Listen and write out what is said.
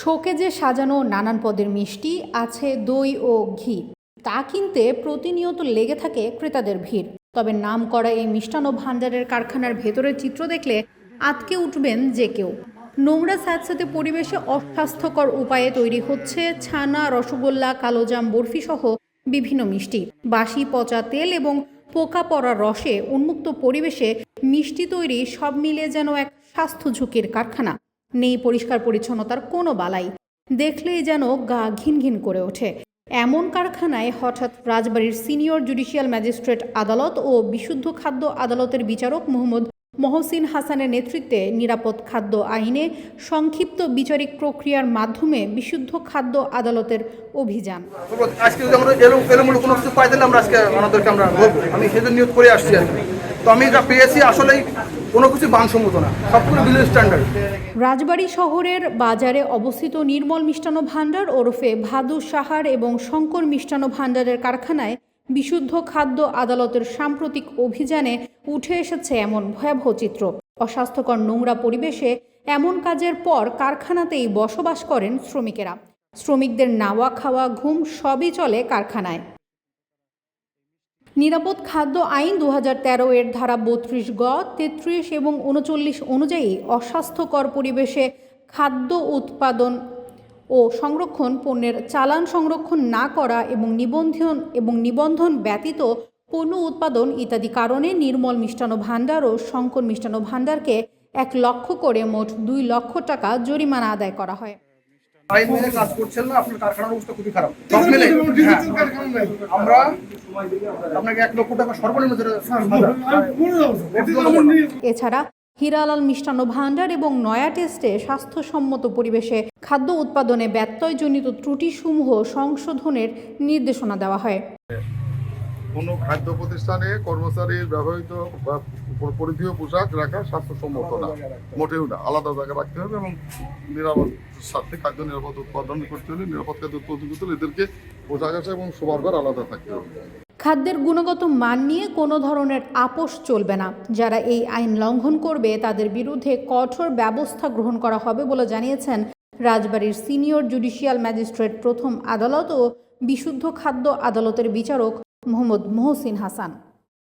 শোকেজে সাজানো নানান পদের মিষ্টি, আছে দই ও ঘি। তা কিনতে প্রতিনিয়ত লেগে থাকে ক্রেতাদের ভিড়। তবে নাম করা এই মিষ্টান্ন ভাণ্ডারের কারখানার ভেতরের চিত্র দেখলে আটকে উঠবেন যে কেউ। নোংরা স্যাঁতস্যাঁতে পরিবেশে অস্বাস্থ্যকর উপায়ে তৈরি হচ্ছে ছানা, রসগোল্লা, কালোজাম বরফি সহ বিভিন্ন মিষ্টি। বাসি পচা তেল এবং পোকা পড়া রসে উন্মুক্ত পরিবেশে মিষ্টি তৈরি সব মিলে যেন এক স্বাস্থ্য ঝুঁকির কারখানা। নেই পরিষ্কার পরিচ্ছন্নতার কোনো বালাই। দেখলেই যেন গা ঘিন ঘিন করে ওঠে। এমন কারখানায় হঠাৎ রাজবাড়ির সিনিয়র জুডিশিয়াল ম্যাজিস্ট্রেট আদালত ও বিশুদ্ধ খাদ্য আদালতের বিচারক মোহাম্মদ মহসিন হাসানের নেতৃত্বে নিরাপদ খাদ্য আইনে সংক্ষিপ্ত বিচারিক প্রক্রিয়ার মাধ্যমে বিশুদ্ধ খাদ্য আদালতের অভিযান। আমি তো আমি যা পেয়েছি, আসলেই কোনো কিছু বানসম্মত না। সবগুলো বিলো স্ট্যান্ডার্ড রাজবাড়ী শহরের বাজারে অবস্থিত নির্মল মিষ্টান্ন ভাণ্ডার ওরফে ভাদু সাহার এবং শঙ্কর মিষ্টান্ন ভাণ্ডারের কারখানায় বিশুদ্ধ খাদ্য আদালতের সাম্প্রতিক অভিযানে উঠে এসেছে এমন ভয়াবহ চিত্র। অস্বাস্থ্যকর নোংরা পরিবেশে এমন কাজের পর কারখানাতেই বসবাস করেন শ্রমিকেরা। শ্রমিকদের নাওয়া খাওয়া, ঘুম সবই চলে কারখানায়। নিরাপদ খাদ্য আইন দু হাজার তেরো এর ধারা বত্রিশ গ, তেত্রিশ এবং উনচল্লিশ অনুযায়ী অস্বাস্থ্যকর পরিবেশে খাদ্য উৎপাদন ও সংরক্ষণ, পণ্যের চালান সংরক্ষণ না করা এবং নিবন্ধন এবং নিবন্ধন ব্যতীত পণ্য উৎপাদন ইত্যাদি কারণে নির্মল মিষ্টান্ন ভাণ্ডার ও শঙ্কর মিষ্টান্ন ভাণ্ডারকে এক লক্ষ করে মোট দুই লক্ষ টাকা জরিমানা আদায় করা হয়। আইন মেনে কাজ করছেন না আপনার কারখানার অবস্থা খুবই খারাপ। সব মিলে হ্যাঁ, আমরা আপনাকে এক লক্ষ টাকা সর্বনিম্ন এছাড়া হিরালাল মিষ্টান্ন ভাণ্ডার এবং নয়া টেস্টে স্বাস্থ্যসম্মত পরিবেশে খাদ্য উৎপাদনে ব্যত্যয়জনিত ত্রুটিসমূহ সংশোধনের নির্দেশনা দেওয়া হয়। কোনো খাদ্য প্রতিষ্ঠানে কর্মচারীর ব্যবহৃত বা পরিধেয় পোশাক রাখা স্বাস্থ্যসম্মত না। মোটেও না আলাদা জায়গা রাখতে হবে এবং নিরাপদ সাথে খাদ্য নিরাপদ উৎপাদন করতে হলে নিরাপদ খাদ্য উৎপাদন করতে হলে এদেরকে পোশাক আশা এবং শোবার ঘর আলাদা থাকতে হবে। খাদ্যের গুণগত মান নিয়ে কোনো ধরনের আপোষ চলবে না। যারা এই আইন লঙ্ঘন করবে তাদের বিরুদ্ধে কঠোর ব্যবস্থা গ্রহণ করা হবে বলে জানিয়েছেন রাজবাড়ির সিনিয়র জুডিশিয়াল ম্যাজিস্ট্রেট প্রথম আদালত ও বিশুদ্ধ খাদ্য আদালতের বিচারক মোহাম্মদ মহসিন হাসান।